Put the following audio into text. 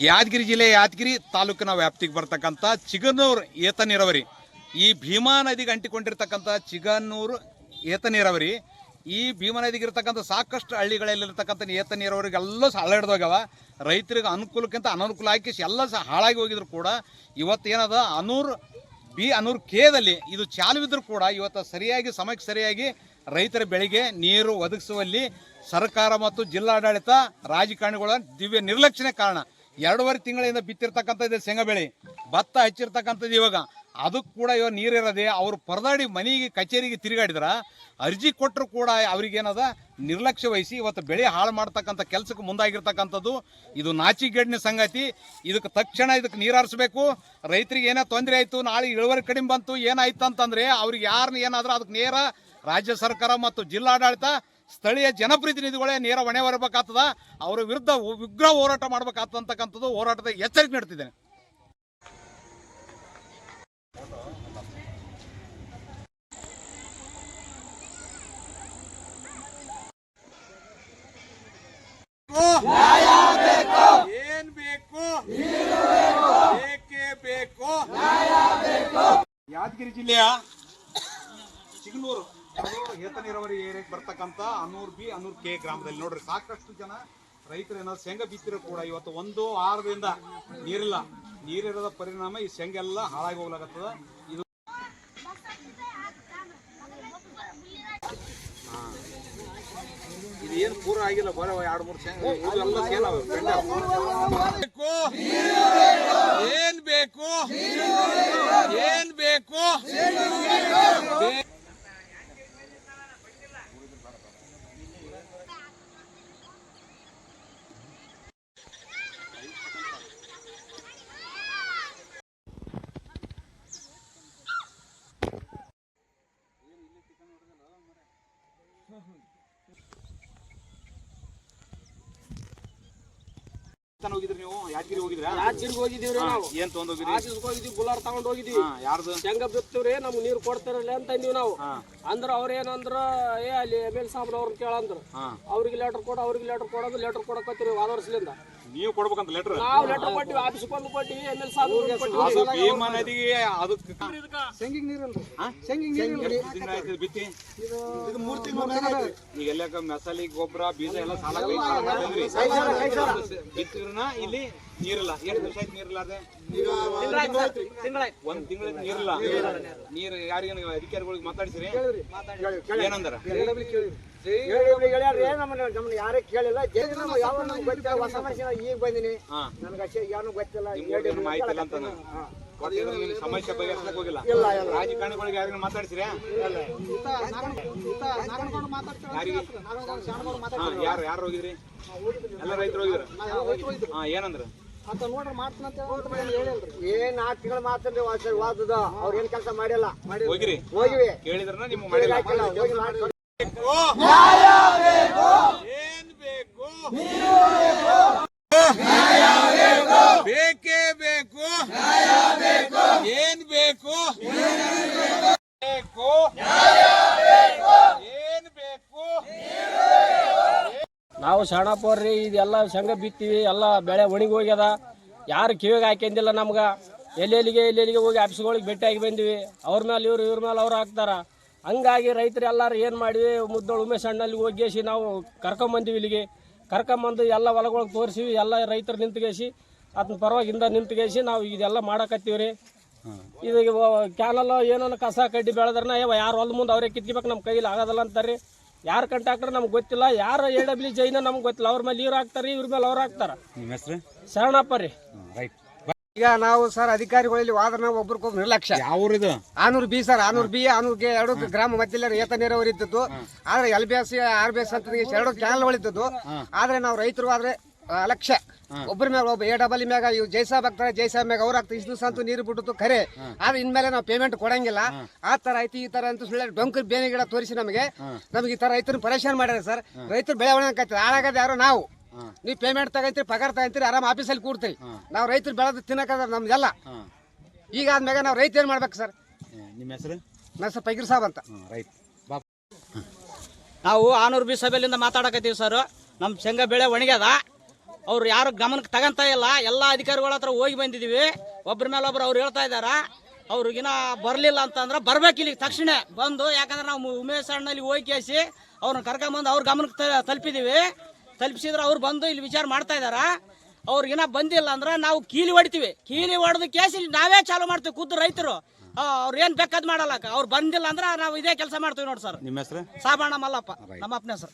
ಯಾದಗಿರಿ ಜಿಲ್ಲೆ ಯಾದಗಿರಿ ತಾಲೂಕಿನ ವ್ಯಾಪ್ತಿಗೆ ಬರ್ತಕ್ಕಂಥ ಚಿಗನೂರು ಏತ ನೀರಾವರಿ. ಈ ಭೀಮಾ ನದಿಗೆ ಅಂಟಿಕೊಂಡಿರ್ತಕ್ಕಂಥ ಚಿಗನೂರು ಏತ ನೀರಾವರಿ, ಈ ಭೀಮಾ ನದಿಗೆ ಇರ್ತಕ್ಕಂಥ ಸಾಕಷ್ಟು ಹಳ್ಳಿಗಳಲ್ಲಿರ್ತಕ್ಕಂಥ ಏತ ನೀರಾವರಿಗೆಲ್ಲ ಸಹ ಹಳ್ಳಿಡ್ದೋಗ್ಯವ ರೈತರಿಗೆ ಅನುಕೂಲಕ್ಕಿಂತ ಅನನುಕೂಲ ಹಾಕಿ ಎಲ್ಲ ಸಹ ಹಾಳಾಗಿ ಹೋಗಿದ್ರು ಕೂಡ ಇವತ್ತು ಏನದ ಅನೂರು ಬಿ ಅನೂರು ಕೇದಲ್ಲಿ ಇದು ಚಾಲುವಿದ್ರು ಕೂಡ ಇವತ್ತು ಸರಿಯಾಗಿ ಸಮಯಕ್ಕೆ ಸರಿಯಾಗಿ ರೈತರ ಬೆಳೆಗೆ ನೀರು ಒದಗಿಸುವಲ್ಲಿ ಸರ್ಕಾರ ಮತ್ತು ಜಿಲ್ಲಾಡಳಿತ ರಾಜಕಾರಣಿಗಳ ದಿವ್ಯ ನಿರ್ಲಕ್ಷ್ಯನೇ ಕಾರಣ. ಎರಡೂವರೆ ತಿಂಗಳಿಂದ ಬಿತ್ತಿರ್ತಕ್ಕಂಥದ್ದು ಶೇಂಗಾ ಬೆಳೆ. ಭತ್ತ ಹಚ್ಚಿರ್ತಕ್ಕಂಥದ್ದು ಇವಾಗ. ಅದಕ್ಕೆ ಕೂಡ ಇವಾಗ ನೀರಿರದೆ ಅವರು ಪರದಾಡಿ ಮನೆಗೆ, ಕಚೇರಿಗೆ ತಿರುಗಾಡಿದ್ರ ಅರ್ಜಿ ಕೊಟ್ಟರು ಕೂಡ ಅವ್ರಿಗೇನದ ನಿರ್ಲಕ್ಷ್ಯ ವಹಿಸಿ ಇವತ್ತು ಬೆಳೆ ಹಾಳು ಮಾಡ್ತಕ್ಕಂಥ ಕೆಲಸಕ್ಕೆ ಮುಂದಾಗಿರ್ತಕ್ಕಂಥದ್ದು ಇದು ನಾಚಿಗೆಡ್ನ ಸಂಗತಿ. ಇದಕ್ಕೆ ತಕ್ಷಣ ಇದಕ್ಕೆ ನೀರು ಹರಿಸ್ಬೇಕು ರೈತರಿಗೆ ಏನೋ ತೊಂದರೆ ಆಯಿತು, ನಾಳೆ ಇಳುವರಿ ಕಡಿಮೆ ಬಂತು, ಏನಾಯ್ತು ಅಂತಂದ್ರೆ ಅವ್ರಿಗೆ ಯಾರನ್ನ ಏನಾದ್ರೂ ಅದಕ್ಕೆ ನೇರ ರಾಜ್ಯ ಸರ್ಕಾರ ಮತ್ತು ಜಿಲ್ಲಾಡಳಿತ ಸ್ಥಳೀಯ ಜನಪ್ರತಿನಿಧಿಗಳೇ ನೇರ ಹೊಣೆ ಹೊರಬೇಕಾಗ್ತದ. ಅವರ ವಿರುದ್ಧ ಉಗ್ರ ಹೋರಾಟ ಮಾಡಬೇಕಾಗ್ತಕ್ಕಂಥದ್ದು ಹೋರಾಟದ ಎಚ್ಚರಿಕೆ ನೀಡ್ತಿದ್ದೇನೆ. ಏನ್ ಬೇಕು? ಯಾದಗಿರಿ ಜಿಲ್ಲೆಯ ಚಿಗನೂರು. ಏತ ನೀರಾವರಿ ಏರಿಯಾಗೆ ಬರ್ತಕ್ಕಂಥ ಅನೂರ್ ಬಿ ಅನೂರ್ ಕೆ ಗ್ರಾಮದಲ್ಲಿ. ನೋಡ್ರಿ ಸಾಕಷ್ಟು ಜನ ರೈತರು ಏನಾದ್ರು ಶೇಂಗಾ ಬಿತ್ತಿರೋ ಕೂಡ ಇವತ್ತು ಒಂದು ವಾರದಿಂದ ನೀರಿಲ್ಲ. ನೀರಿರದ ಪರಿಣಾಮ ಈ ಶೇಂಗಾ ಎಲ್ಲ ಹಾಳಾಗಿ ಹೋಗ್ಲಾಗತ್ತದ ಇದು ಇದು ಏನು ಪೂರ ಆಗಿಲ್ಲ ಬರೋ ಎರಡು ಮೂರು ಶೇಂಗಾ. ಇವು ಎಲ್ಲ ಸೇಲಾವ, ಬೇಕು. ಏನ್ ಬೇಕು? ಏನ್ ಬೇಕು? ಹೋಗಿದ್ರಿ ನೀವು? ಯಾದಗಿರಿ ಹೋಗಿದ್ರಾ? ಯಾದಗಿರಿಗೆ ಹೋಗಿದೀವ್ರಿ ನಾವು. ಏನ್ ತಗೊಂಡ್ ಹೋಗಿದ್ರಿ? ಆಫೀಸ್ಗೆ ಹೋಗಿದ್ವಿ ಬುಲಾರ್ ತಗೊಂಡ್ ಹೋಗಿದ್ವಿ ಯಾರ್ದು? ಶೇಂಗಾ ಬಿತ್ತಿವ್ರಿ ನಮ್ಗೆ ನೀರು ಕೊಡ್ತಾರಲ್ಲ ಅಂತ ಅಂದಿವಿ ನಾವು. ಅಂದ್ರ ಅವ್ರ ಏನಂದ್ರ ಏ ಅಲ್ಲಿ ಎಂ ಎಲ್ ಸಾಹೇಬ್ರ ಅವ್ರನ್ನ ಕೇಳಂದ್ರ ಅವ್ರಿಗೆ ಲೆಟರ್ ಕೊಡ ಅವ್ರಿಗೆ ಲೆಟರ್ ಕೊಡೋದು ಲೆಟರ್ ಕೊಡಕತ್ತೀರಿ ವಾದ ವರ್ಷದಿಂದ ನೀವು ಕೊಡ್ಬೇಕಂತ ಲೆಟರ್ ನಾವು ಲೆಟರ್ ಕೊಟ್ಟಿವಿ ಆಫೀಸ್ಗೆ ಬಂದು ಕೊಟ್ಟಿವಿ ಎಂ ಎಲ್ ಸಾಹೇಬ್ ಅದು ಭೀಮಾ ನದಿಗೆ ಅದಕ್ಕೆ ಶೇಂಗಿಗೆ ನೀರಲ್ರಿ. ಹಾ? ಎಷ್ಟು ತಿಂಗ್ಳು ಆಯ್ತು ಇದು ಬಿತ್ತಿ. ಈಗ ಎಲ್ಲ ಮಸಾಲೆ ಗೊಬ್ಬರ ಬೀಜ ಎಲ್ಲ ಸಾಲ ಬಿತ್ತಿದ್ರನ ಇಲ್ಲಿ ನೀರಿಲ್ಲ. ಎಷ್ಟು ದಿವಸ ಆಯ್ತು ನೀರಿಲ್ಲ ಅದೇ? ಒಂದ್ ತಿಂಗಳ ನೀರಿಲ್ಲ. ನೀರು ಯಾರಿಗ ಅಧಿಕಾರಿಗಳಿಗೆ ಮಾತಾಡ್ಸಿರಿ? ಏನಂದಾರ? ನಮ್ಮನ್ನ ಯಾರೇ ಕೇಳಿಲ್ಲ. ಯಾವ ಗೊತ್ತಿಲ್ಲ ಹೊಸ ಮನುಷ್ಯ ಈಗ ಬಂದಿನಿ. ನನಗೆ ಅಷ್ಟೇ ಯಾರು ಗೊತ್ತಿಲ್ಲ. ಸಮಸ್ಯೆ ಬಗೆಹರಿಸಕ್ ಹೋಗಿಲ್ಲ. ರಾಜಕಾರಣಿಗಳಿಗೆ ಯಾರಿಗ? ಮಾತಾಡ್ಸಿರಿ ಯಾರು ಯಾರು ಹೋಗಿದ್ರಿ? ಎಲ್ಲ ರೈತರು ಹೋಗಿದ್ರ? ಹಾ ಏನಂದ್ರ? ಅಂತ ನೋಡ್ರಿ ಮಾಡ್ತಾನಂತ ಹೇಳಿಲ್ರಿ ಏನ್ ನಾಲ್ಕು ತಿಂಗಳು ಮಾತಾಡ್ರಿ ವಾದದ ಅವ್ರ ಏನ್ ಕೆಲಸ ಮಾಡಿಲ್ಲ? ಹೋಗಿರಿ. ಹೋಗಿವಿ. ಕೇಳಿದ್ರ ಮಾಡಿಲ್ಲ. ಹಾಕಿಲ್ಲ, ಬೇಕು ಏನ್ ಬೇಕು ಬೇಕೇ ಬೇಕು ಏನ್ ಬೇಕು ಬೇಕು ಏನ್ ಬೇಕು ನಾವು ಸಣ್ಣಪ್ಪವ್ರಿ ಇದೆಲ್ಲ ಸಂಘ ಬಿತ್ತೀವಿ ಎಲ್ಲ ಬೆಳೆ ಒಣಗಿ ಹೋಗ್ಯದ. ಯಾರು ಕಿವಿಗೆ ಹಾಕ್ಯಂದಿಲ್ಲ ನಮ್ಗೆ. ಎಲ್ಲೆಲ್ಲಿಗೆ ಎಲ್ಲೆಲ್ಲಿಗೆ ಹೋಗಿ ಆಫೀಸ್ಗಳಿಗೆ ಭೇಟಿಯಾಗಿ ಬಂದಿವಿ. ಅವ್ರ ಮೇಲೆ ಇವ್ರು ಇವ್ರ ಮೇಲೆ ಅವ್ರು ಹಾಕ್ತಾರ. ಹಂಗಾಗಿ ರೈತರು ಎಲ್ಲರೂ ಏನು ಮಾಡಿವಿ ಮುದ್ದೋಳು ಉಮೇಶ್ ಅಣ್ಣಲ್ಲಿ ಹೋಗಿಸಿ ನಾವು ಕರ್ಕೊಂಬಂದಿವಿ ಇಲ್ಲಿಗೆ. ಕರ್ಕೊಂಬಂದು ಎಲ್ಲ ಹೊಲಗಳಿಗೆ ತೋರಿಸಿವಿ ಎಲ್ಲ ರೈತರು ನಿಂತ್ಗೇಸಿ ಅದನ್ನ ಪರವಾಗಿಂದ ನಿಂತ್ಗೇಸಿ ನಾವು ಇದೆಲ್ಲ ಮಾಡಕತ್ತೀವಿ ರೀ. ಇದು ಕ್ಯಾನಲ್ ಏನೋ ಕಸ ಕಡ್ಡಿ ಬೆಳೆದ್ರನ ಯಾರು ಹೊಲ ಮುಂದೆ ಅವರೇ ಕಿತ್ಕೋಬೇಕು ನಮ್ಮ ಕೈಲಿ ಆಗೋದಲ್ಲ ಅಂತಾರೆ. ಯಾರು ಕಂಟಾಕ್ಟ್ರೆ ನಮ್ಗೆ ಗೊತ್ತಿಲ್ಲ ಯಾರು ಎ ಡಬ್ಲ್ಯೂ ಜೈನ ನಮ್ಗೆ ಗೊತ್ತಿಲ್ಲ. ಅವ್ರ ಮೇಲೆ ಇವ್ರು ಹಾಕ್ತಾರೆ ಇವ್ರ ಮೇಲೆ ಅವ್ರು ಹಾಕ್ತಾರೆ. ಶರಣಪ್ಪ ರೀ. ರೈಟ್. ಈಗ ನಾವು ಸರ್ ಅಧಿಕಾರಿಗಳಲ್ಲಿ ವಾದನ ಒಬ್ರಿಗೊಬ್ರು ನಿರ್ಲಕ್ಷ್ಯ. ಇದು Anur B sir Anur B ಆನೂರ್ಗೆ ಎರಡು ಗ್ರಾಮ ಮಧ್ಯದಲ್ಲಿ ಏತ ನೀರಾವರಿ ಇದ್ದದ್ದು. ಆದ್ರೆ L B S R B S ಅಂತ ಎರಡು ಕ್ಯಾನಲ್ಗಳು ಇದ್ದದ್ದು. ಆದ್ರೆ ನಾವು ರೈತರು ಆದ್ರೆ ಅಲಕ್ಷ್ಯ. ಲಕ್ಷ್ಯ ಒಬ್ಬರ ಮ್ಯಾಗ ಒಬ್ಬ ಎ ಡಬಲ್ ಮ್ಯಾಗ ಇವ್ ಜೈಸಾಬ್ ಆಗ್ತಾರೆ ಜೈಸಾಬ್ ಮ್ಯಾಗ ಅವ್ರ ಆಗ್ತಾರೆ ಇಷ್ಟು ದಿವಸ ಅಂತೂ ನೀರು ಬಿಟ್ಟು ಖರೆ. ಆದ್ರೆ ಇನ್ಮೇಲೆ ನಾವು ಪೇಮೆಂಟ್ ಕೊಡಂಗಿಲ್ಲ. ಆ ತರ ಐತಿ ಈ ತರ ಅಂತ ಸುಳ್ಳು ಡೊಂಕರ್ ಬೇನೆ ಗಿಡ ತೋರಿಸಿ ನಮಗೆ. ನಮಗೆ ಈ ತರ ರೈತರು ಪರೇಶಾನ್ ಮಾಡ್ಯಾರ ಸರ್. ರೈತರು ಬೆಳವಣಿಗೆ ಹಾಳಾಗದ ಯಾರು ನಾವು. ನೀವು ಪೇಮೆಂಟ್ ತಗಂತೀರಿ ಪಗಾರ ತಗಂತೀರಿ ಆರಾಮ್ ಆಫೀಸಲ್ಲಿ ಕೂಡ್ತೀರಿ ನಾವು ರೈತರು ಬೆಳೆದು ತಿನ್ನಕದ ನಮ್ದೆಲ್ಲ ಈಗ ಆದ್ಮ್ಯಾಗ ನಾವು ರೈತ ಏನು ಮಾಡ್ಬೇಕು ಸರ್? ನಿಮ್ಮ ಹೆಸರು? ನನ್ನ ಹೆಸರು ಪೈಗಿರ್ ಸಾಬ್ ಅಂತ. ಬಾ. ನಾವು ಆನೂರು ಬಿ ಸಭೆಯಿಂದ ಮಾತಾಡಕತ್ತೀವಿ ಸರ್. ನಮ್ಮ ಶೇಂಗಾ ಬೆಳೆ ಒಣಗ್ಯದ. ಅವ್ರು ಯಾರು ಗಮನಕ್ಕೆ ತಗಂತ ಇಲ್ಲ. ಎಲ್ಲ ಅಧಿಕಾರಿಗಳ ಹತ್ರ ಹೋಗಿ ಬಂದಿದ್ದೀವಿ ಒಬ್ಬರ ಮೇಲೆ ಒಬ್ರು ಅವ್ರು ಹೇಳ್ತಾ ಇದಾರ. ಅವ್ರಿಗಿನ ಬರಲಿಲ್ಲ ಅಂತಂದ್ರೆ ಬರ್ಬೇಕು ಇಲ್ಲಿಗೆ ತಕ್ಷಣ ಬಂದು. ಯಾಕಂದ್ರೆ ನಾವು ಉಮೇಶ್ ಅಣ್ಣಲ್ಲಿ ಹೋಗಿ ಕೇಸಿ ಅವ್ರನ್ನ ಕರ್ಕೊಂಬಂದು ಅವ್ರ ಗಮನಕ್ಕೆ ತ- ತಲುಪಿದೀವಿ. ತಲುಪಿಸಿದ್ರೆ ಅವ್ರು ಬಂದು ಇಲ್ಲಿ ವಿಚಾರ ಮಾಡ್ತಾ ಇದಾರ ಅವ್ರಿಗಿನ ಬಂದಿಲ್ಲ ಅಂದ್ರೆ ನಾವು ಕೀಲಿ ಹೊಡಿತೀವಿ. ಕೀಲಿ ಹೊಡೆದು ಇಲ್ಲಿ ನಾವೇ ಚಾಲು ಮಾಡ್ತೀವಿ ಖುದ್ದು ರೈತರು. ಅವ್ರು ಏನು ಬೇಕಾದ್ ಮಾಡಲ್ಲ. ಅವ್ರು ಬಂದಿಲ್ಲ ಅಂದ್ರೆ ನಾವು ಇದೇ ಕೆಲಸ ಮಾಡ್ತೀವಿ ನೋಡಿ ಸರ್. ನಿಮ್ಮ ಹೆಸರು? ಸಾಬಣ್ಣ ಮಲ್ಲಪ್ಪ. ನಮ್ಮ ಅಪ್ಪನ ಹೆಸರು.